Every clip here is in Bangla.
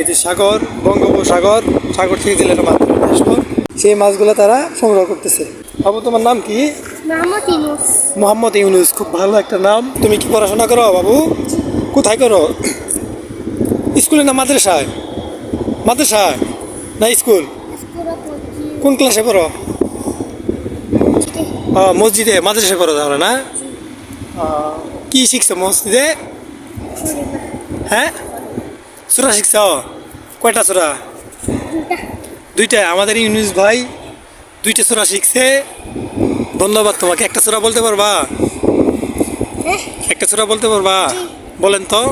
এটি সাগর বঙ্গোপসাগর সাগর থেকে জেলেরা মাছ সেই মাছগুলো তারা সংগ্রহ করতেছে। বাবু তোমার নাম কি? মোহাম্মদ ইউনুস। খুব ভালো একটা নাম। তুমি কি পড়াশোনা করো বাবু? কোথায় করো? স্কুলের না মাদ্রাসায়? মাদ্রাসায় না স্কুল? কোন ক্লাসে পড়ো? মসজিদে মাদ্রাসায় পড়ো তাহলে না? কি শিখছো মসজিদে? হ্যাঁ? সুরা শিখছ? কয়টা সুরা? দুইটা। আমাদের ইউনুস ভাই দুইটা সুরা শিখছে। ধন্যবাদ তোমাকে। একটা সুরা বলতে পারবা? একটা সুরা বলতে পারবা? বলেন তো।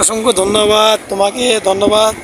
অসংখ্য ধন্যবাদ তোমাকে ধন্যবাদ।